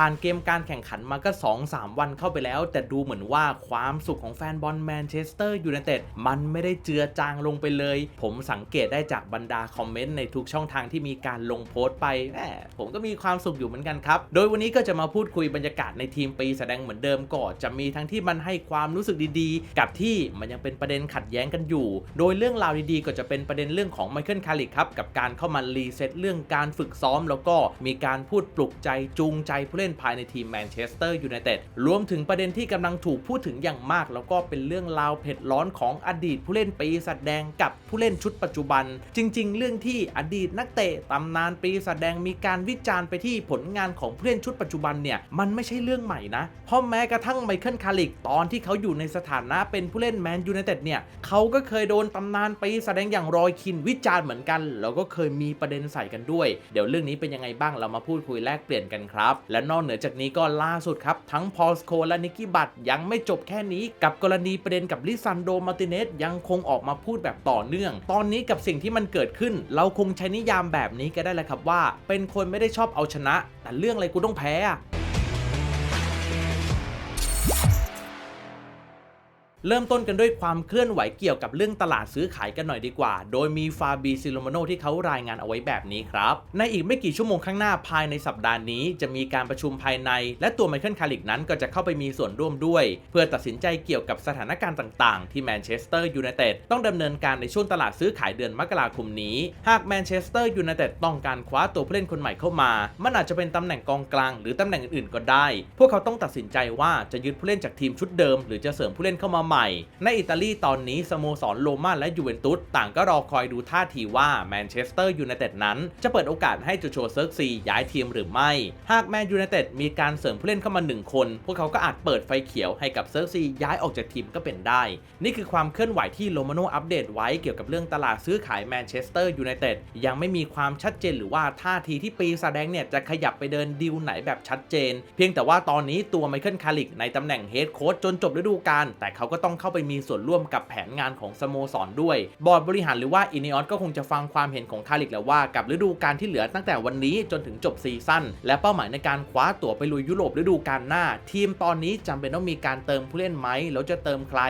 ผ่านเกมการแข่งขันมาก็ 2-3 วันเข้าไปแล้ว แต่ดูเหมือนว่าความสุขของแฟนบอลแมนเชสเตอร์ยูไนเต็ดมันไม่ได้เจือจางลงไปเลย ผมสังเกตได้จากบรรดาคอมเมนต์ในทุกช่องทางที่มีการลงโพสต์ไปแหมผมก็มีความสุขอยู่เหมือนกันครับ โดยวันนี้ก็จะมาพูดคุยบรรยากาศในทีมปีแสดงเหมือนเดิมก็จะมีทั้งที่มันให้ความรู้สึกดีๆ กับที่มันยังเป็นประเด็นขัดแย้งกันอยู่ โดยเรื่องราวดีๆ ก็จะเป็นประเด็นเรื่องของไมเคิลคาริกครับกับการเข้ามารีเซ็ตเรื่องการฝึกซ้อม แล้วก็มีการพูดปลุกใจจูงใจผู้เล่นภายในทีมแมนเชสเตอร์ยูไนเต็ดรวมถึงประเด็นที่กำลังถูกพูดถึงอย่างมาก แล้วก็เป็นเรื่องราวเผ็ดร้อนของอดีตผู้เล่นปีศาจแดงกับผู้เล่นชุดปัจจุบัน จริง ๆ เรื่องที่อดีตนักเตะตำนานปีศาจแดงมีการวิจารณ์ไปที่ผลงานของผู้เล่นชุดปัจจุบันเนี่ยมันไม่ใช่เรื่องใหม่นะเพราะแม้กระทั่งไมเคิลคาริกตอนที่เขาอยู่ในสถานะเป็นผู้เล่นแมนยูไนเต็ดเนี่ยเขาก็เคยโดนตำนานปีศาจแดงอย่างรอยคินวิจารณ์เหมือนกัน แล้วก็เคยมีประเด็นใส่กันด้วย เดี๋ยวเรื่องนี้เป็นยังไงบ้างเรามาพูดคุยแลกเปลี่ยนกันครับ และนอกอกเหนือจากนี้ก็ล่าสุดครับ ทั้งพอลสโคและนิกกี้บัตยังไม่จบแค่นี้กับกรณีประเด็นกับลิซันโดมาร์ติเนสยังคงออกมาพูดแบบต่อเนื่อง ตอนนี้กับสิ่งที่มันเกิดขึ้น เราคงใช้นิยามแบบนี้ก็ได้แหละครับว่า เป็นคนไม่ได้ชอบเอาชนะ แต่เรื่องอะไรกูต้องแพ้ เริ่มต้นกันด้วยความเคลื่อนไหวเกี่ยวกับเรื่องตลาดซื้อขายกันหน่อยดีกว่า โดยมีฟาบีซิโลมโนที่เขารายงานเอาไว้แบบนี้ครับ ในอีกไม่กี่ชั่วโมงข้างหน้าภายในสัปดาห์นี้ จะมีการประชุมภายใน และตัวไมเคิลคาริกนั้นก็จะเข้าไปมีส่วนร่วมด้วย เพื่อตัดสินใจเกี่ยวกับสถานการณ์ต่างๆ ที่แมนเชสเตอร์ยูไนเต็ดต้องดำเนินการในช่วงตลาดซื้อขายเดือนมกราคมนี้ หากแมนเชสเตอร์ยูไนเต็ดต้องการคว้าตัวผู้เล่นคนใหม่เข้ามา มันอาจจะเป็นตำแหน่งกองกลาง หรือตำแหน่งอื่นๆ ก็ได้ พวกเขาต้องตัดสินใจว่าจะยึดผู้เล่นจากทีมชุดเดิม หรือจะเสริมผู้เล่นเข้ามาใหม่ ในอิตาลีตอนนี้สโมสรโรม่าและยูเวนตุสต่างก็รอคอยดูท่าทีว่าแมนเชสเตอร์ยูไนเต็ดนั้น จะเปิดโอกาสให้จูโชเซิร์กซีย้ายทีมหรือไม่ หากแมนยูไนเต็ดมีการเสริมผู้เล่นเข้ามา 1 คน พวกเขาก็อาจเปิดไฟเขียวให้กับเซิร์กซีย้ายออกจากทีมก็เป็นได้ นี่คือความเคลื่อนไหวที่โรมาโนอัปเดตไว้เกี่ยวกับเรื่องตลาดซื้อขายแมนเชสเตอร์ยูไนเต็ดยังไม่มีความชัดเจนหรือว่าท่าทีที่ปีศาจแดงเนี่ยจะขยับไปเดินดีลไหนแบบชัดเจน เพียงแต่ว่าตอนนี้ตัวไมเคิลคาริกในตำแหน่งเฮดโค้ชจนจบฤดูกาลแต่เขาก็ต้องเข้าไปมีส่วนร่วมกับแผนงานของสโมสรด้วย บอร์ดบริหารหรือว่าอินิออสก็คงจะฟังความเห็นของคาริกแล้วว่ากับฤดูกาลที่เหลือตั้งแต่วันนี้จนถึงจบซีซั่นและเป้าหมายในการคว้าตั๋วไปลุยยุโรปฤดูกาลหน้า ทีมตอนนี้จำเป็นต้องมีการเติมผู้เล่นไหมแล้วจะเติมใคร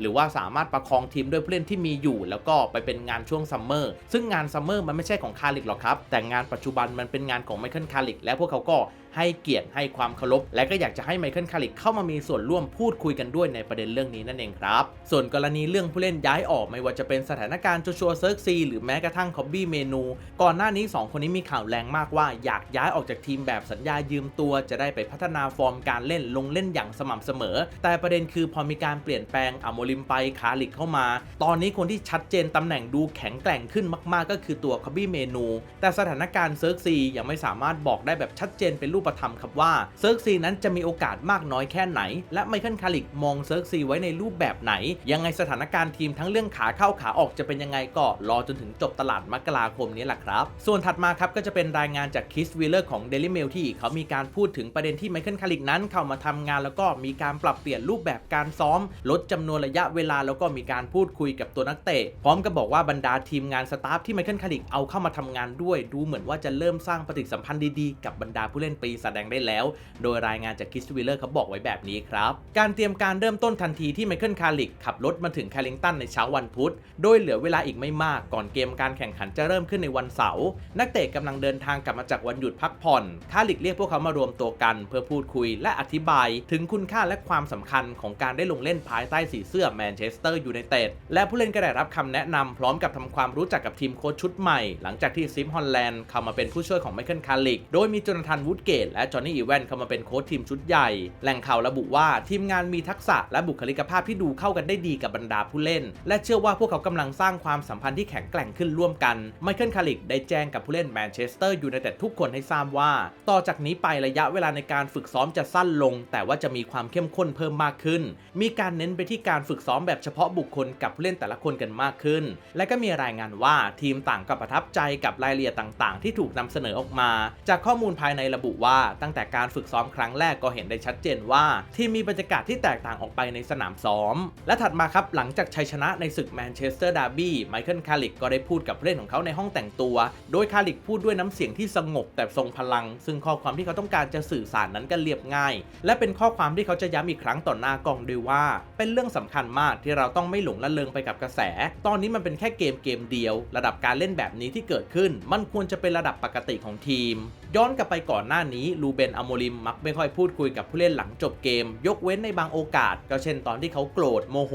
หรือว่าสามารถประคองทีมด้วยผู้เล่นที่มีอยู่ แล้วก็ไปเป็นงานช่วงซัมเมอร์ซึ่งงานซัมเมอร์มันไม่ใช่ของคาริกหรอกครับแต่งานปัจจุบันมันเป็นงานของไมเคิลคาริกและพวกเขาก็ ให้เกียรติให้ความเคารพและก็อยากจะให้ไมเคิลคาริกเข้ามามีส่วนร่วมพูดคุยกันด้วยในประเด็นเรื่องนี้นั่นเองครับ ส่วนกรณีเรื่องผู้เล่นย้ายออกไม่ว่าจะเป็นสถานการณ์โจชัวเซิร์กซีหรือแม้กระทั่งคอบบี้เมนู ก่อนหน้านี้ 2 คนนี้มีข่าวแรงมากว่าอยากย้ายออกจากทีมแบบสัญญายืมตัว จะได้ไปพัฒนาฟอร์มการเล่นลงเล่นอย่างสม่ำเสมอ แต่ประเด็นคือพอมีการเปลี่ยนแปลงอโมลิมไปคาริกเข้ามา ตอนนี้คนที่ชัดเจนตำแหน่งดูแข็งแกร่งขึ้นมาก ๆ ก็คือตัวคอบบี้เมนู แต่สถานการณ์เซิร์กซียังไม่สามารถบอกได้แบบชัดเจนเป็นรูปธรรมครับว่าเซิร์กซีนั้นจะมีโอกาสมากน้อยแค่ไหน และไมเคิลคาริกมองเซิร์กซีไว้ในรูปแบบไหน ยังไงสถานการณ์ทีมทั้งเรื่องขาเข้าขาออกจะเป็นยังไงก็รอจนถึงจบตลาดมกราคมนี้แหละครับ ส่วนถัดมาครับก็จะเป็นรายงานจากคิสวิลเลอร์ของ Daily Mail ที่เขามีการพูดถึงประเด็นที่ไมเคิลคาริกนั้นเข้ามาทำงาน แล้วก็มีการปรับเปลี่ยนรูปแบบการซ้อม ลดจำนวนระยะเวลาแล้วก็มีการพูดคุยกับตัวนักเตะพร้อมกับบอกว่าบรรดาทีมงานสตาฟที่ไมเคิลคาริกเอาเข้ามาทำงานด้วย ดูเหมือนว่าจะเริ่มสร้างปฏิสัมพันธ์ดีๆกับบรรดาผู้เล่นปีแสดงได้แล้ว โดยรายงานจากคิสวิลเลอร์เขาบอกไว้แบบนี้ครับ การเตรียมการเริ่มต้นทันทีที่ไมเคิลคาริกขับรถมาถึงแคลิงตันในเช้าวันพุธ โดยเหลือเวลาอีกไม่มากก่อนเกมการแข่งขันจะเริ่มขึ้นในวันเสาร์นักเตะกำลังเดินทางกลับมาจากวันหยุดพักผ่อนคาริกเรียกพวกเขามารวมตัวกันเพื่อพูดคุยและอธิบาย ถึงคุณค่าและความสำคัญของการได้ลงเล่นภายใต้สีเสื้อแมนเชสเตอร์ยูไนเต็ดและผู้เล่นก็ได้รับคำแนะนำพร้อมกับทำความรู้จักกับทีมโค้ชชุดใหม่ หลังจากที่ซิมฮอลแลนด์เข้ามาเป็นผู้ช่วยของไมเคิลคาริกโดยมีจนาธานวูดเกตและจอห์นนี่อีแวนเข้ามาเป็นโค้ชทีมชุดใหญ่ แหล่งข่าวระบุว่าทีมงานมีทักษะและบุคลิกภาพที่ดูเข้ากันได้ดีกับบรรดาผู้เล่น และเชื่อว่าพวกเขากำลังสร้างความสัมพันธ์ที่แข็งแกร่งขึ้นร่วมกัน ไมเคิลคาริกได้แจ้งกับผู้เล่นแมนเชสเตอร์ยูไนเต็ดทุกคนให้ทราบว่า ต่อจากนี้ไประยะเวลาในการฝึกซ้อมจะสั้นลง แต่ว่าจะมีความเข้มข้นเพิ่มมากขึ้น มีการเน้นไปที่การฝึกซ้อมแบบเฉพาะบุคคลกับผู้เล่นแต่ละคนกันมากขึ้น และก็มีรายงานว่าทีมต่างก็ประทับใจกับรายละเอียดต่าง ๆ ที่ถูกนำเสนอออกมา จากข้อมูลภายในระบุว่าตั้งแต่การฝึกซ้อมครั้งแรกก็เห็นได้ชัดเจนว่า ทีมมีบรรยากาศที่แตกต่างออกไปในสนามซ้อม และถัดมาครับหลังจากชัยชนะในศึกแมนเชสเตอร์ดาร์บี้ไมเคิลคาริกก็ได้พูดกับผู้เล่นของเขาในห้องแต่งตัว โดยคาริกพูดด้วยน้ำเสียงที่สงบแต่ทรงพลัง ซึ่งข้อความที่เขาต้องการจะสื่อสารนั้นก็เรียบง่าย และเป็นข้อความที่เขาจะย้ำอีกครั้งต่อหน้ากองด้วยว่า เป็นเรื่องสำคัญมากที่เราต้องไม่หลงละเลงไปกับกระแส ตอนนี้มันเป็นแค่เกมเกมเดียว ระดับการเล่นแบบนี้ที่เกิดขึ้น มันควรจะเป็นระดับปกติของทีม ย้อนกลับไปก่อนหน้านี้ลูเบนอโมริมมักไม่ค่อยพูดคุยกับผู้เล่นหลังจบเกม ยกเว้นในบางโอกาส ก็เช่นตอนที่เขาโกรธโมโห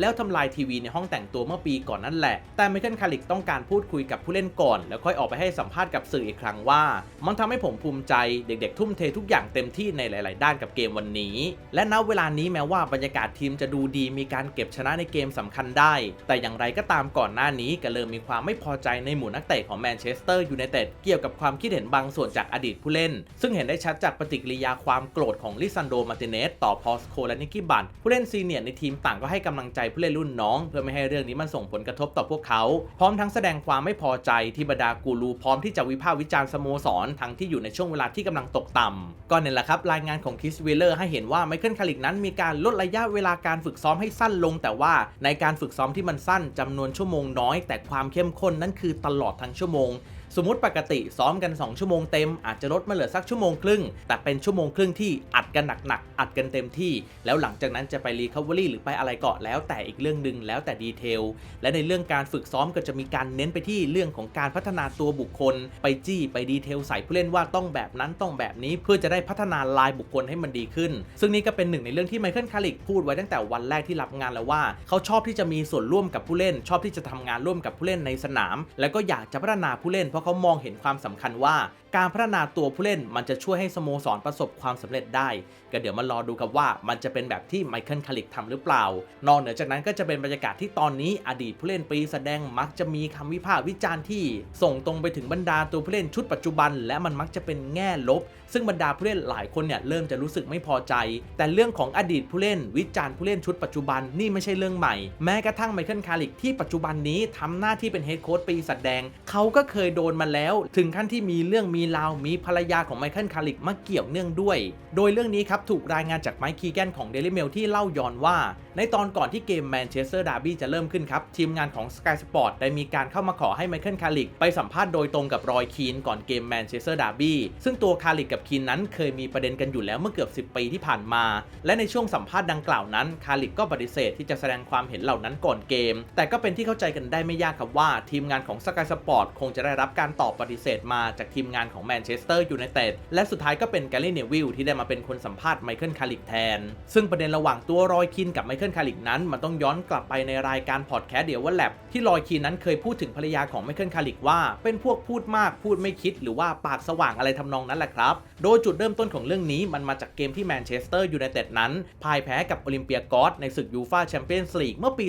แล้วทำลายทีวีในห้องแต่งตัวเมื่อปีก่อนนั่นแหละ แต่ไมเคิลคาริกต้องการพูดคุยกับผู้เล่นก่อน แล้วค่อยออกไปให้สัมภาษณ์กับสื่ออีกครั้งว่า มันทำให้ผมภูมิใจเด็กๆ ทุ่มเททุกอย่างเต็มที่ในหลาย ๆ ด้านกับเกมวันนี้ และณเวลานี้แม้ว่าบรรยากาศทีมจะดูดีมีการเก็บชนะในเกมสำคัญได้ แต่อย่างไรก็ตามก่อนหน้านี้ก็เริ่มมีความไม่พอใจในหมู่นักเตะของแมนเชสเตอร์ยูไนเต็ดเกี่ยวกับความคิดเห็นบางส่วนจากอดีตผู้เล่นซึ่งเห็นได้ชัดจากปฏิกิริยาความโกรธของลิซันโด มาร์ติเนสต่อพอสโคและนิกกี้บันผู้เล่นซีเนียร์ในทีมต่างก็ให้กำลังใจผู้เล่นรุ่นน้อง เพื่อไม่ให้เรื่องนี้มันส่งผลกระทบต่อพวกเขา พร้อมทั้งแสดงความไม่พอใจที่บรรดากูรูพร้อมที่จะวิพากษ์วิจารณ์สโมสรทั้งที่อยู่ในช่วงเวลาที่กำลังตกต่ำก็เนี่ยแหละครับรายงานของคิสเวลเลอร์ให้เห็นว่าไมเคิลคาริกนั้นมีการลดระยะเวลาการฝึกซ้อมให้สั้นลง แต่ว่าในการฝึกซ้อมที่มันสั้นจำนวนชั่วโมงน้อย แต่ความเข้มข้นนั้นคือตลอดทั้งชั่วโมง สมมติปกติซ้อมกัน 2 ชั่วโมงเต็มอาจจะลดมาเหลือสักชั่วโมงครึ่ง แต่เป็นชั่วโมงครึ่งที่อัดกันหนักๆอัดกันเต็มที่ แล้วหลังจากนั้นจะไปรีคา v ว r y หรือไปอะไรเกาะแล้วแต่อีกเรื่องหนึ่งแล้วแต่ดีเทลและในเรื่องการฝึกซ้อมก็จะมีการเน้นไปที่เรื่องของการพัฒนาตัวบุคคล ไปจี้ไปดีเทลใส่ผู้เล่นว่าต้องแบบนั้นต้องแบบนี้เพื่อจะได้พัฒนาลายบุคคลให้มันดีขึ้น ซึ่งนี่ก็เป็นหนึ่งในเรื่องที่ไมเคิลคาริกพูดไว้ตั้งแต่วันแรกที่รับงานแล้วว่า เขาชอบที่จะมีส่วนร่วมกับผู้เล่น ชอบที่จะทำงานร่วมกับผู้เล่นในสนาม แล้วก็อยากจะพัฒนาผู้เล่นเพราะเขามองเห็นความสำคัญว่า การพัฒนาตัวผู้เล่นมันจะช่วยให้สโมสรประสบความสำเร็จได้ ก็เดี๋ยวมารอดูครับว่ามันจะเป็นแบบที่ไมเคิลคาริกทำหรือเปล่า นอกเหนือจากนั้นก็จะเป็นบรรยากาศที่ตอนนี้อดีตผู้เล่นปีแสดงมักจะมีคำวิพากษ์วิจารณ์ที่ ส่งตรงไปถึงบรรดาตัวผู้เล่นชุดปัจจุบัน และมันมักจะเป็นแง่ลบ ซึ่งบรรดาผู้เล่นหลายคนเนี่ยเริ่มจะรู้สึกไม่พอใจ แต่เรื่องของอดีตผู้เล่น วิจารณ์ผู้เล่นชุดปัจจุบันนี่ไม่ใช่เรื่องใหม่ แม้กระทั่งไมเคิลคาริกที่ปัจจุบันนี้ทำหน้าที่เป็นเฮดโค้ชปีแสดงเขาก็เคยโดนมาแล้ว ถึงขั้นที่มีเรื่องมีราวมีภรรยาของไมเคิลคาริกมาเกี่ยวเนื่องด้วย โดยเรื่องนี้ครับถูกรายงานจากไมค์คีแกนของ Daily Mail ที่เล่าย้อนว่า ในตอนก่อนที่เกมแมนเชสเตอร์ดาร์บี้จะเริ่มขึ้นครับ ทีมงานของ Sky Sport ได้มีการเข้ามาขอให้ไมเคิลคาริกไปสัมภาษณ์โดยตรงกับรอยคีนก่อนเกมแมนเชสเตอร์ดาร์บี้ซึ่งตัวคาริกกับคีนนั้นเคยมีประเด็นกันอยู่แล้วเมื่อเกือบ 10 ปีที่ผ่านมา และในช่วงสัมภาษณ์ดังกล่าวนั้นคาริกก็ปฏิเสธที่จะแสดงความเห็นเหล่านั้นก่อนเกม แต่ก็เป็นที่เข้าใจกันได้ไม่ยากครับว่า ทีมงานของ Sky Sport คงจะได้รับการตอบปฏิเสธมาจากทีมงานของแมนเชสเตอร์ยูไนเต็ดและสุดท้ายก็เป็นแกลลี่เนวิลที่ได้มาเป็นคนสัมภาษณ์ไมเคิลคาริกแทน ซึ่งประเด็นระหว่างตัวรอยคินกับไมเคิลคาริกนั้น มันต้องย้อนกลับไปในรายการพอดแคสต์เดียวว่าแลบที่รอยคินนั้นเคยพูดถึงภรรยาของไมเคิลคาริกว่า เป็นพวกพูดมากพูดไม่คิด หรือว่าปากสว่างอะไรทำนองนั้นแหละครับ โดยจุดเริ่มต้นของเรื่องนี้มันมาจากเกมที่แมนเชสเตอร์ยูไนเต็ดนั้นพ่ายแพ้กับโอลิมเปียกอสในศึกยูฟาแชมเปี้ยนส์ลีกเมื่อปี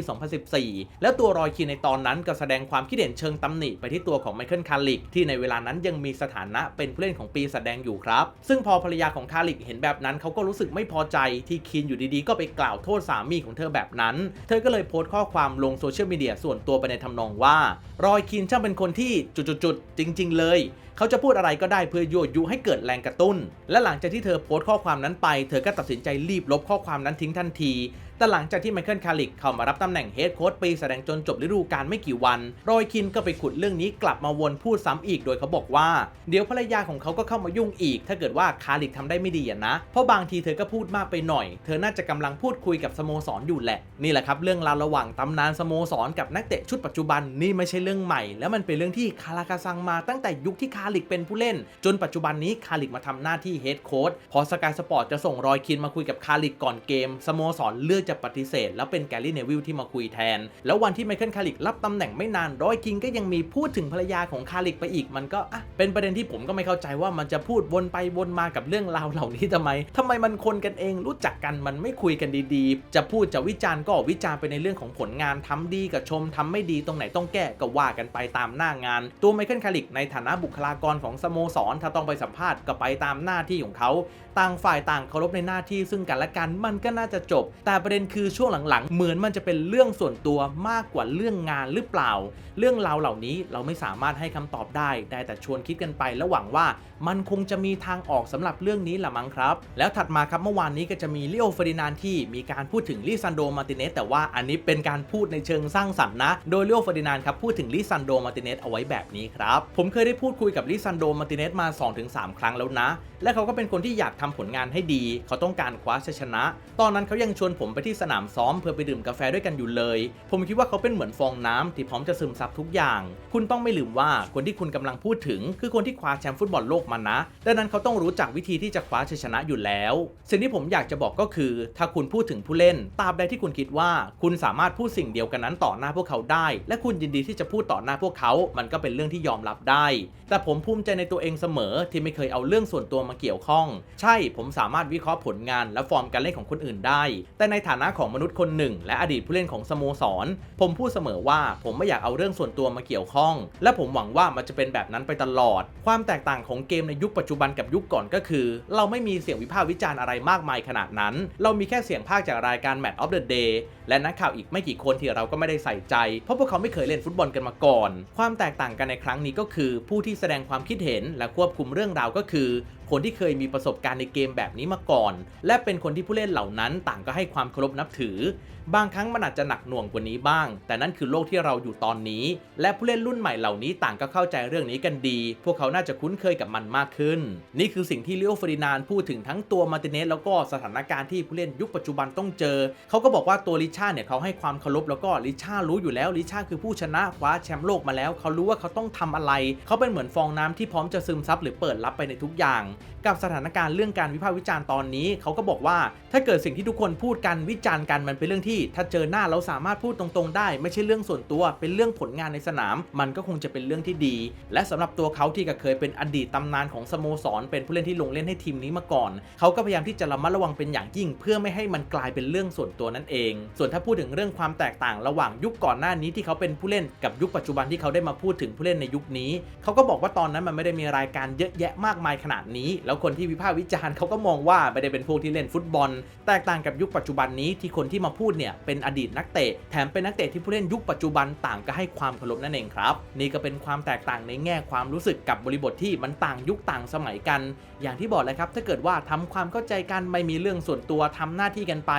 2014 แล้วตัวรอยคินในตอนนั้นก็แสดงความคิดเห็นเชิงตำหนิไปที่ตัวของไมเคิลคาริกที่ในเวลานั้นยังมีสถานะเป็นผู้เล่นของปีแสดงอยู่ครับ ซึ่งพอภรรยาของคาริกเห็นแบบนั้นเขาก็รู้สึกไม่พอใจที่คินอยู่ดีๆ ก็ไปกล่าวโทษสามีของเธอแบบนั้น เธอก็เลยโพสต์ข้อความลงโซเชียลมีเดียส่วนตัวไปในทำนองว่า รอยคินช่างเป็นคนที่จุดๆๆจริง ๆ เลย เขาจะพูดอะไรก็ได้เพื่อยั่วยุให้เกิดแรงกระตุ้น และหลังจากที่เธอโพสต์ข้อความนั้นไป เธอก็ตัดสินใจรีบลบข้อความนั้นทิ้งทันที แต่หลังจากที่ไมเคิลคาริกเข้ามารับตำแหน่งเฮดโค้ชปีแสดงจนจบฤดูกาลไม่กี่วัน รอยคินก็ไปขุดเรื่องนี้กลับมาวนพูดซ้ำอีกโดยเขาบอกว่า เดี๋ยวภรรยาของเขาก็เข้ามายุ่งอีก ถ้าเกิดว่าคาริกทำได้ไม่ดีนะ เพราะบางทีเธอก็พูดมากไปหน่อย เธอน่าจะกำลังพูดคุยกับสโมสรอยู่แหละ นี่แหละครับเรื่องราวระหว่างตำนานสโมสรกับนักเตะชุดปัจจุบันนี่ไม่ใช่เรื่องใหม่ แล้วมันเป็นเรื่องที่คาราคาซังมาตั้งแต่ยุคที่คาริกเป็นผู้เล่น จนปัจจุบันนี้คาริกมาทำหน้าที่เฮดโค้ชพอสกายสปอร์ตจะส่งรอยคินมาคุยกับคาริกก่อนเกมสโมสรเลือกจะปฏิเสธ แล้วเป็นแกลลี่เนวิลที่มาคุยแทน แล้ววันที่ไมเคิลคาริกรับตำแหน่งไม่นานรอยคินก็ยังมีพูดถึงภรรยาของคาริกไปอีกมันก็อะเป็นประเด็นที่ผมก็ไม่เข้าใจว่ามันจะพูดวนไปวนมากับเรื่องราวเหล่านี้ทำไมทำไมมันคนกันเองรู้จักกันมันไม่คุยกันดีๆ จะพูดจะวิจารณ์ก็วิจารณ์ไปในเรื่องของผลงานทำดีกับชมทำไม่ดีตรงไหนต้องแก้ก็ว่ากันไปตามหน้างาน ตัวไมเคิลคาริกในฐานะบุคลาากรของสโมสรถ้าต้องไปสัมภาษณ์ก็ไปตามหน้าที่ของเขา ต่างฝ่ายต่างเคารพในหน้าที่ซึ่งกันและกันมันก็น่าจะจบ แต่ประเด็นนคือช่วงหลังๆ เหมือนมันจะเป็นเรื่องส่วนตัวมากกว่าเรื่องงานหรือเปล่า เรื่องราวเหล่านี้เราไม่สามารถให้คำตอบได้ได้แต่ชวนคิดกันไปและหวังว่ามันคงจะมีทางออกสำหรับเรื่องนี้ละมั้งครับ แล้วถัดมาครับเมื่อวานนี้ก็จะมีลิโอเฟอร์ดินานที่มีการพูดถึงลิซันโดมาร์ติเนสแต่ว่าอันนี้เป็นการพูดในเชิงสร้างสรรค์นะ โดยลิโอเฟอร์ดินานครับพูดถึงลิซันโดมาร์ติเนสเอาไว้แบบนี้ครับผมเคยได้พูดคุยกับลิซันโดมาร์ติเนสมา 2-3 ครั้งแล้วนะ และเขาก็เป็นคนที่อยากทำผลงานให้ดี เขาต้องการคว้าชัยชนะ ตอนนั้นเขายังชวนผมไปที่สนามซ้อมเพื่อไปดื่มกาแฟด้วยกันอยู่เลย ผมคิดว่าเขาเป็นเหมือนฟองน้ำที่พร้อมจะซึมซับทุกอย่าง คุณต้องไม่ลืมว่าคนที่คุณกำลังพูดถึง คือคนที่คว้าแชมป์ฟุตบอลโลกมานะ ดังนั้นเขาต้องรู้จักวิธีที่จะคว้าชัยชนะอยู่แล้ว สิ่งที่ผมอยากจะบอกก็คือ ถ้าคุณพูดถึงผู้เล่น ตราบใดที่คุณคิดว่า คุณสามารถพูดสิ่งเดียวกันนั้นต่อหน้าพวกเขาได้ และคุณยินดีที่จะพูดต่อหน้าพวกเขา มันก็เป็นเรื่องที่ยอมรับได้ แต่ผมภูมิใจในตัวเองเสมอที่ไม่เคยเอาเรื่องส่วนตัวมาเกี่ยวข้อง ใช่ ผมสามารถวิเคราะห์ผลงานและฟอร์มการเล่นของคนอื่นได้ แต่ในฐานะของมนุษย์คนหนึ่ง และอดีตผู้เล่นของสโมสร ผมพูดเสมอว่าผมไม่อยากเอาเรื่องส่วนตัวมาเกี่ยวข้อง และผมหวังว่ามันจะเป็นแบบนั้นไปตลอด ความแตกต่างของเกมในยุคปัจจุบันกับยุคก่อนก็คือ เราไม่มีเสียงวิพากษ์วิจารณ์อะไรมากมายขนาดนั้น เรามีแค่เสียงภาคจากรายการ Match of the Day และนักข่าวอีกไม่กี่คนที่เราก็ไม่ได้ใส่ใจ เพราะพวกเขาไม่เคยเล่นฟุตบอลกันมาก่อน ความแตกต่างกันในครั้งนี้ก็คือ ผู้ที่แสดงความคิดเห็นและควบคุมเรื่องราวก็คือ คนที่เคยมีประสบการณ์ในเกมแบบนี้มาก่อน และเป็นคนที่ผู้เล่นเหล่านั้นต่างก็ให้ความเคารพนับถือ บางครั้งมันอาจจะหนักหน่วงกว่านี้บ้าง แต่นั่นคือโลกที่เราอยู่ตอนนี้ และผู้เล่นรุ่นใหม่เหล่านี้ต่างก็เข้าใจเรื่องนี้กันดี พวกเขาน่าจะคุ้นเคยกับมันมากขึ้น นี่คือสิ่งที่ลิโอฟอร์ดินานด์พูดถึงทั้งตัวมาร์ติเนสแล้วก็สถานการณ์ที่ผู้เล่นยุคปัจจุบันต้องเจอ เขาก็บอกว่าตัวลิชาเนี่ยเขาให้ความเคารพแล้วก็ลิชารู้อยู่แล้วลิชาคือผู้ชนะคว้าแชมป์โลกมาแล้ว เขารู้ว่าเขาต้องทำอะไร เขาเป็นเหมือนฟองน้ำที่พร้อมจะซึมซับหรือเปิดรับไปในทุกอย่างกับสถานการณ์เรื่องการวิพากษ์วิจารณ์ตอนนี้ เขาก็บอกว่าถ้าเกิดสิ่งที่ทุกคนพูดกันวิจารณ์กันมันเป็นเรื่องที่ ถ้าเจอหน้าเราสามารถพูดตรงๆ ได้ ไม่ใช่เรื่องส่วนตัวเป็นเรื่องผลงานในสนาม มันก็คงจะเป็นเรื่องที่ดี และสำหรับตัวเขาที่ก็เคยเป็นอดีตตำนานของสโมสร เป็นผู้เล่นที่ลงเล่นให้ทีมนี้มาก่อน เขาก็พยายามที่จะระมัดระวังเป็นอย่างยิ่ง เพื่อไม่ให้มันกลายเป็นเรื่องส่วนตัวนั่นเอง ส่วนถ้าพูดถึงเรื่องความแตกต่างระหว่างยุคก่อนหน้านี้ที่เขาเป็นผู้เล่นกับยุคปัจจุบันที่เขาได้มาพูดถึงผู้เล่นในยุคนี้ เขาก็บอกว่าตอนนั้นมันไม่ได้มีรายการเยอะแยะมากมายขนาดนี้แล้วคนที่วิพากษ์วิจารณ์เขาก็มองว่าไม่ได้เป็นพวกที่เล่นฟุตบอล แตกต่างกับยุคปัจจุบันนี้ที่คนที่มาพูดเนี่ยเป็นอดีตนักเตะแถมเป็นนักเตะที่ผู้เล่นยุคปัจจุบันต่างก็ให้ความเคารพนั่นเองครับ นี่ก็เป็นความแตกต่างในแง่ความรู้สึกกับบริบทที่มันต่างยุคต่างสมัยกัน อย่างที่บอกเลยครับถ้าเกิดว่าทำความเข้าใจกันไม่มีเรื่องส่วนตัวทำหน้าที่กันไป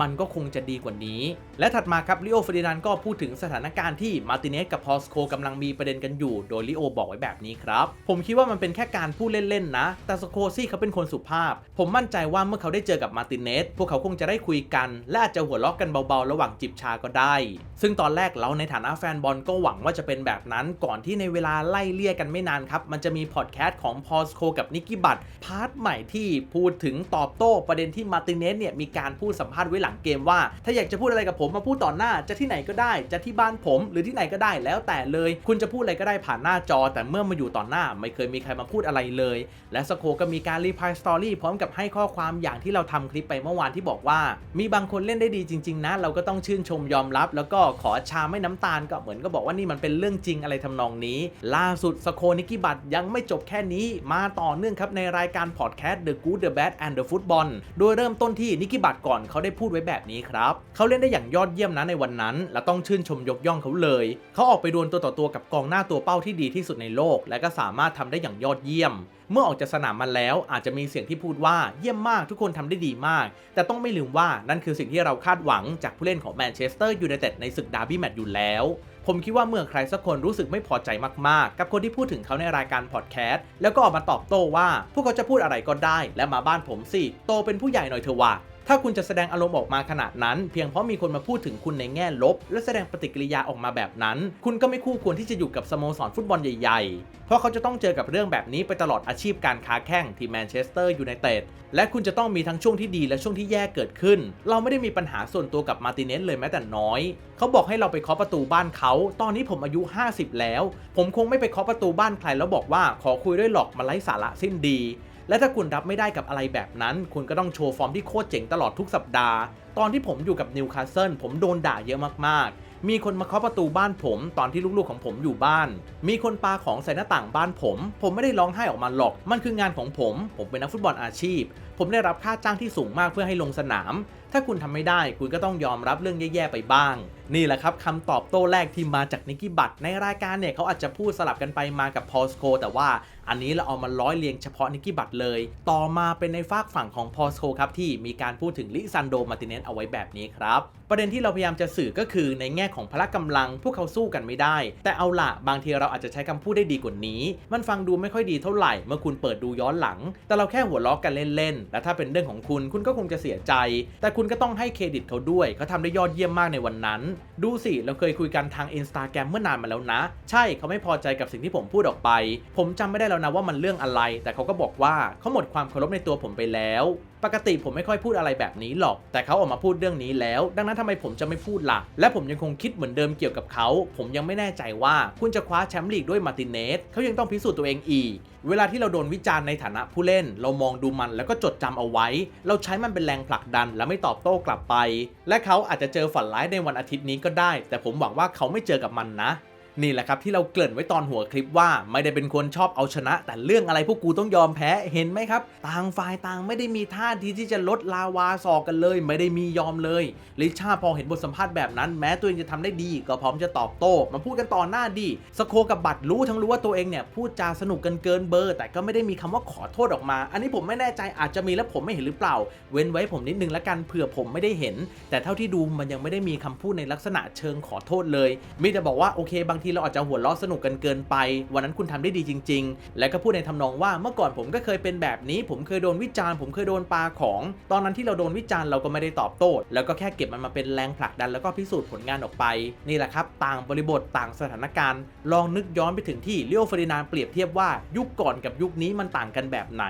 มันก็คงจะดีกว่านี้ และถัดมาครับลิโอเฟร์ดินานก็พูดถึงสถานการณ์ที่มาร์ติเนสกับพอสโคกำลังมีประเด็นกันอยู่ โดยลิโอบอกไว้แบบนี้ครับ ผมคิดว่ามันเป็นแค่การพูดเล่นๆนะ แต่สโคซี่เขาเป็นคนสุภาพ ผมมั่นใจว่าเมื่อเขาได้เจอกับมาร์ตินเนสพวกเขาคงจะได้คุยกัน และอาจจะหัวเราะกันเบาๆ ระหว่างจิบชาก็ได้ ซึ่งตอนแรกเราในฐานะแฟนบอลก็หวังว่าจะเป็นแบบนั้นก่อนที่ในเวลาไล่เลี่ยกันไม่นานครับ มันจะมีพอดแคสต์ของพอสโคกับนิกกี้บัตพาร์ทใหม่ที่พูดถึงตอบโต้ประเด็นที่มาร์ตินเนสเนี่ยมีการพูดสัมภาษณ์ไว้หลังเกมว่า ถ้าอยากจะพูดอะไรกับผมมาพูดต่อหน้าจะที่ไหนก็ได้ จะที่บ้านผม หรือที่ไหนก็ได้แล้วแต่เลย คุณจะพูดอะไรก็ได้ผ่านหน้าจอ แต่เมื่อมาอยู่ต่อหน้าไม่เคยมีใครมาพูดอะไรเลย และสโคก็มีการรีพายสตอรี่พร้อมกับให้ข้อความอย่างที่เราทำคลิปไปเมื่อวานที่บอกว่า มีบางคนเล่นได้ดีจริง ๆ นะ เราก็ต้องชื่นชมยอมรับ แล้วก็ขอชาไม่น้ำตาลก็เหมือนก็บอกว่านี่มันเป็นเรื่องจริงอะไรทำนองนี้ ล่าสุดสโคนิกิบัตยังไม่จบแค่นี้มาต่อเนื่องครับในรายการพอดแคสต์ The Good The Bad and The Football โดยเริ่มต้นที่นิกิบัตก่อนเขาได้พูดไว้แบบนี้ครับเขาเล่นได้อย่างยอดเยี่ยมนะในวันนั้น และต้องชื่นชมยกย่องเขาเลย เขาออกไปดวลตัวต่อตัวกับกองหน้าตัวเป้าที่ดีที่สุดในโลก และก็สามารถทำได้อย่างยอดเยี่ยม เมื่อออกจากสนามมาแล้วอาจจะมีเสียงที่พูดว่าเยี่ยมมากทุกคนทำได้ดีมาก แต่ต้องไม่ลืมว่านั่นคือสิ่งที่เราคาดหวังจากผู้เล่นของแมนเชสเตอร์ยูไนเต็ดในศึกดาร์บี้แมตช์อยู่แล้วผมคิดว่าเมื่อใครสักคนรู้สึกไม่พอใจมากๆ กับคนที่พูดถึงเขาในรายการพอดแคสต์แล้วก็ออกมาตอบโต้ว่า พวกเขาจะพูดอะไรก็ได้ และมาบ้านผมสิ โตเป็นผู้ใหญ่หน่อยเถอะว่า ถ้าคุณจะแสดงอารมณ์ออกมาขนาดนั้น เพียงเพราะมีคนมาพูดถึงคุณในแง่ลบ และแสดงปฏิกิริยาออกมาแบบนั้น คุณก็ไม่คู่ควรที่จะอยู่กับสโมสรฟุตบอลใหญ่ๆ เพราะเขาจะต้องเจอกับเรื่องแบบนี้ไปตลอดอาชีพการค้าแข่งที่แมนเชสเตอร์ยูไนเต็ดและคุณจะต้องมีทั้งช่วงที่ดีและช่วงที่แย่เกิดขึ้น เราไม่ได้มีปัญหาส่วนตัวกับมาติเนสเลยแม้แต่น้อย เขาบอกให้เราไปเคาะประตูบ้านเขา ตอนนี้ผมอายุ 50 แล้ว ผมคงไม่ไปเคาะประตูบ้านใครแล้วบอกว่าขอคุยด้วยหรอกมาไร้สาระสิ้นดี และถ้าคุณรับไม่ได้กับอะไรแบบนั้น คุณก็ต้องโชว์ฟอร์มที่โคตรเจ๋งตลอดทุกสัปดาห์ ตอนที่ผมอยู่กับนิวคาสเซิลผมโดนด่าเยอะมากๆ มีคนมาเคาะประตูบ้านผมตอนที่ลูกๆของผมอยู่บ้าน มีคนปาของใส่หน้าต่างบ้านผม ผมไม่ได้ร้องไห้ออกมาหรอก มันคืองานของผม ผมเป็นนักฟุตบอลอาชีพ ผมได้รับค่าจ้างที่สูงมากเพื่อให้ลงสนาม ถ้าคุณทำไม่ได้คุณก็ต้องยอมรับเรื่องแย่ๆไปบ้าง นี่แหละครับคำตอบโต้แรกที่มาจากนิกกี้บัตในรายการเนี่ยเขาอาจจะพูดสลับกันไปมากับพอสโคแต่ว่าอันนี้เราเอามาร้อยเรียงเฉพาะนิกกี้บัตเลย ต่อมาเป็นในฝากฝั่งของพอสโคครับที่มีการพูดถึงลิซันโดมาติเนสเอาไว้แบบนี้ครับ ประเด็นที่เราพยายามจะสื่อก็คือในแง่ของพละกำลังพวกเขาสู้กันไม่ได้ แต่เอาละบางทีเราอาจจะใช้คำพูดได้ดีกว่านี้ มันฟังดูไม่ค่อยดีเท่าไหร่เมื่อคุณเปิดดูย้อนหลัง แต่เราแค่หัวล้อกันเล่นๆและถ้าเป็นเรื่องของคุณคุณก็คงจะเสียใจ แต่คุณก็ต้องให้เครดิตเขาด้วย เขาทำได้ยอดเยี่ยมมากในวันนั้น ดูสิ เราเคยคุยกันทางอินสตาแกรมเมื่อนานมาแล้วนะ ใช่เขาไม่พอใจกับสิ่งที่ผมพูดออกไป ผมจำไม่ได้แล้วนะว่ามันเรื่องอะไร แต่เขาก็บอกว่าเขาหมดความเคารพในตัวผมไปแล้ว ปกติผมไม่ค่อยพูดอะไรแบบนี้หรอก แต่เขาออกมาพูดเรื่องนี้แล้ว ดังนั้นทำไมผมจะไม่พูดล่ะ และผมยังคงคิดเหมือนเดิมเกี่ยวกับเขา ผมยังไม่แน่ใจว่าคุณจะคว้าแชมป์ลีกด้วยมาร์ติเนสเขายังต้องพิสูจน์ตัวเองอีก เวลาที่เราโดนวิจารณ์ในฐานะผู้เล่น เรามองดูมันแล้วก็จดจำเอาไว้ เราใช้มันเป็นแรงผลักดัน และไม่ตอบโต้กลับไป และเขาอาจจะเจอฝันร้ายในวันอาทิตย์นี้ก็ได้ แต่ผมหวังว่าเขาไม่เจอกับมันนะ นี่แหละครับที่เราเกริ่นไว้ตอนหัวคลิปว่าไม่ได้เป็นคนชอบเอาชนะ แต่เรื่องอะไรพวกกูต้องยอมแพ้เห็นไหมครับ ต่างฝ่ายต่างไม่ได้มีท่าทีที่จะลดลาวาสอกกันเลย ไม่ได้มียอมเลย ลิชาพอเห็นบทสัมภาษณ์แบบนั้น แม้ตัวเองจะทำได้ดี ก็พร้อมจะตอบโต้ มาพูดกันต่อหน้าดีสโคกับบัตรรู้ทั้งรู้ว่าตัวเองเนี่ยพูดจาสนุกกันเกินเบอร์ แต่ก็ไม่ได้มีคำว่าขอโทษออกมา อันนี้ผมไม่แน่ใจอาจจะมีแล้วผมไม่เห็นหรือเปล่า เว้นไว้ผมนิดนึงละกันเผื่อผมไม่ได้เห็น แต่เท่าที่ดูมันยังไม่ได้มีคำพูดในลักษณะเชิงขอโทษเลย มีแต่บอกว่าโอเคบางทีทีเราอาจจะหัวเราะสนุกกันเกินไป วันนั้นคุณทำได้ดีจริง ๆ และก็พูดในทำนองว่าเมื่อก่อนผมก็เคยเป็นแบบนี้ ผมเคยโดนวิจารณ์ ผมเคยโดนปาของ ตอนนั้นที่เราโดนวิจารณ์เราก็ไม่ได้ตอบโต้ แล้วก็แค่เก็บมันมาเป็นแรงผลักดันแล้วก็พิสูจน์ผลงานออกไป นี่แหละครับ ต่างบริบทต่างสถานการณ์ ลองนึกย้อนไปถึงที่เลียวเฟรดินานเปรียบเทียบว่ายุคก่อนกับยุคนี้มันต่างกันแบบไหน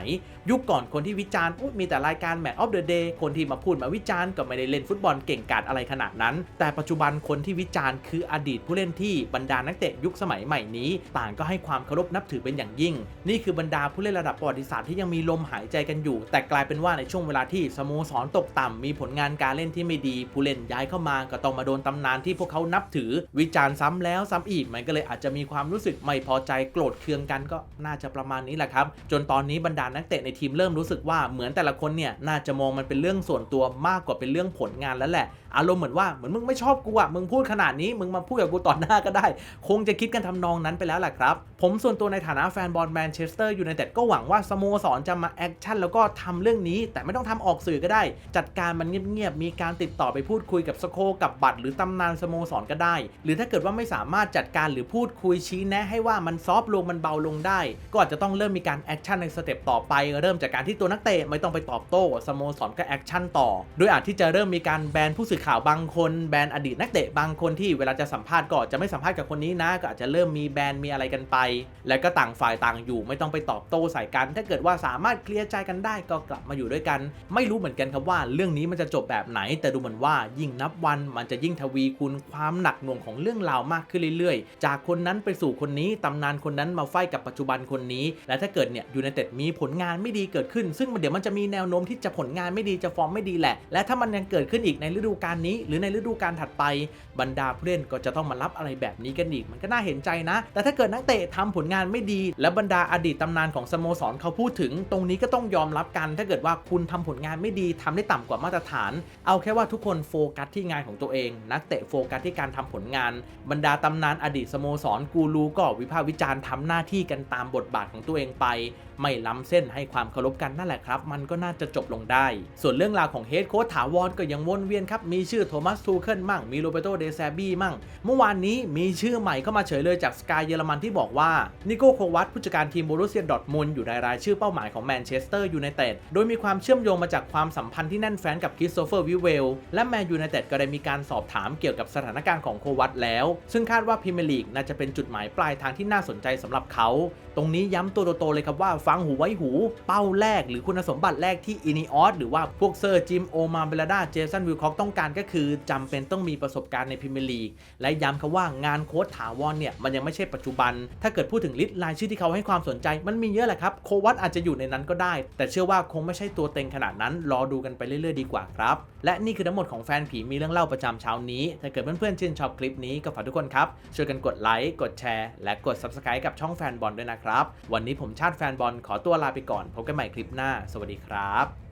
ยุคก่อนคนที่วิจารณ์อุ๊ยมีแต่รายการแมตช์ออฟเดอะเดย์คนที่มาพูดมาวิจารณ์ก็ไม่ได้เล่นฟุตบอลเก่งกาจอะไรขนาดนั้น แต่ปัจจุบันคนที่วิจารณ์คืออดีตผู้เล่นที่บรรดานักเตะยุคสมัยใหม่นี้ ต่างก็ให้ความเคารพนับถือเป็นอย่างยิ่ง นี่คือบรรดาผู้เล่นระดับประวัติศาสตร์ที่ยังมีลมหายใจกันอยู่ แต่กลายเป็นว่าในช่วงเวลาที่สโมสรตกต่ำมีผลงานการเล่นที่ไม่ดี ผู้เล่นย้ายเข้ามาก็ต้องมาโดนตำนานที่พวกเขานับถือ วิจารณ์ซ้ำแล้วซ้ำอีกมันก็เลยอาจจะมีความรู้สึกไม่พอใจโกรธเคืองกันก็น่าจะประมาณนี้แหละครับ จนตอนนี้บรรดานักเตะในทีมเริ่มรู้สึกว่าเหมือนแต่ละคนเนี่ยน่าจะมองมันเป็นเรื่องส่วนตัวมากกว่าเป็นเรื่องผลงานแล้วแหละ อารมณ์เหมือนว่าเหมือนมึงไม่ชอบกูอะมึงพูดขนาดนี้มึงมาพูดกับกูต่อหน้าก็ได้คงจะคิดกันทำนองนั้นไปแล้วแหละครับ ผมส่วนตัวในฐานะแฟนบอลแมนเชสเตอร์ยูไนเต็ดก็หวังว่าสโมสรจะมาแอคชั่นแล้วก็ทำเรื่องนี้ แต่ไม่ต้องทำออกสื่อก็ได้ จัดการมันเงียบๆมีการติดต่อไปพูดคุยกับสโคกับบัตร หรือตำนานสโมสรก็ได้ หรือถ้าเกิดว่าไม่สามารถจัดการหรือพูดคุยชี้แนะให้ว่ามันซอฟต์ลงมันเบาลงได้ ก็อาจจะต้องเริ่มมีการแอคชั่นในสเต็ปต่อไป เริ่มจากการที่ตัวนักเตะไม่ต้องไปตอบโต้สโมสรก็แอคชั่นต่อ โดยอาจที่จะเริ่มมีการแบนผู้สื่อข่าวบางคน แบนอดีตนักเตะบางคนที่เวลาจะสัมภาษณ์ก็จะไม่สัมภาษณ์กับคนนี้นะก็อาจจะเริ่มมีแบรนด์มีอะไรกันไป แล้วก็ต่างฝ่ายต่างอยู่ไม่ต้องไปตอบโต้ใส่กัน ถ้าเกิดว่าสามารถเคลียร์ใจกันได้ก็กลับมาอยู่ด้วยกัน ไม่รู้เหมือนกันครับว่าเรื่องนี้มันจะจบแบบไหน แต่ดูเหมือนว่ายิ่งนับวันมันจะยิ่งทวีคูณความหนักหน่วงของเรื่องราวมากขึ้นเรื่อยๆ จากคนนั้นไปสู่คนนี้ตำนานคนนั้นมาไฟกับปัจจุบันคนนี้ และถ้าเกิดเนี่ยยูไนเต็ดมีผลงานไม่ดีเกิดขึ้น ซึ่งมันเดี๋ยวมันจะมีแนวโน้มที่จะผลงานไม่ดีจะฟอร์มไม่ดีแหละ และถ้ามันยังเกิดขึ้นอีกในฤดูกาลนี้ หรือในฤดูกาลถัดไปบรรดาผู้เล่นก็จะต้องมารับอะไรแบบนี้กันอีกมันก็น่าเห็นใจนะ แต่ถ้าเกิดนักเตะทำผลงานไม่ดี และบรรดาอดีตตำนานของสโมสรเขาพูดถึง ตรงนี้ก็ต้องยอมรับกัน ถ้าเกิดว่าคุณทำผลงานไม่ดีทำได้ต่ำกว่ามาตรฐาน เอาแค่ว่าทุกคนโฟกัสที่งานของตัวเอง นักเตะโฟกัสที่การทำผลงาน บรรดาตำนานอดีตสโมสรกูรูก็วิพากษ์วิจารณ์ทำหน้าที่กันตามบทบาทของตัวเองไป ไม่ล้ำเส้นให้ความเคารพกันนั่นแหละครับ มันก็น่าจะจบลงได้ ส่วนเรื่องราวของเฮดโค้ชถาวรก็ยังวนเวียนครับมีชื่อโทมัสทูเคิลมั่งมีโรเบโตเดซาบี้มั่งเมื่อวานนี้มีชื่อใหม่เข้ามาเฉยเลยจากสกายเยอรมันที่บอกว่านิโก้โควัตผู้จัดการทีมโบรุเซียดอทมุนอยู่ในรายชื่อเป้าหมายของแมนเชสเตอร์ยูไนเต็ดโดยมีความเชื่อมโยงมาจากความสัมพันธ์ที่แน่นแฟ้นกับคริสโตเฟอร์วิเวลและแมนยูไนเต็ดก็ได้มีการสอบถามเกี่ยวกับสถานการณ์ของโควัตแล้ว ซึ่งคาดว่าพรีเมียร์ลีกน่าจะเป็นจุดหมายปลายทางที่น่าสนใจสำหรับเขา ตรงนี้ย้ำตัวโตๆเลยครับว่าฟังหูไว้หู เป้าแรกหรือคุณสมบัติแรกที่อินิออสหรือว่าพวกเซอร์จิมโอมาเบลดาเจสันวิลคอกต้องการก็คือจำเป็นต้องมีประสบการณ์ในพรีเมียร์ลีกและย้ำครับว่างานโค้ชชถาวรเนี่ยมันยังไม่ใช่ปัจจุบัน ถ้าเกิดพูดถึงลิสต์รายชื่อที่เขาให้ความสนใจ มันมีเยอะแหละครับ โควัตอาจจะอยู่ในนั้นก็ได้ แต่เชื่อว่าคงไม่ใช่ตัวเต็งขนาดนั้น รอดูกันไปเรื่อยๆดีกว่าครับ และนี่คือทั้งหมดของแฟนผีมีเรื่องเล่าประจำเช้านี้ ถ้าเกิดเพื่อนๆชื่นชอบคลิปนี้ก็ฝากทุกคนครับ ช่วยกันกดไลค์กดแชร์และกด subscribe กับช่องแฟนบอลด้วยนะครับ วันนี้ผมชาติแฟนบอลขอตัวลาไปก่อน พบกันใหม่คลิปหน้า สวัสดีครับ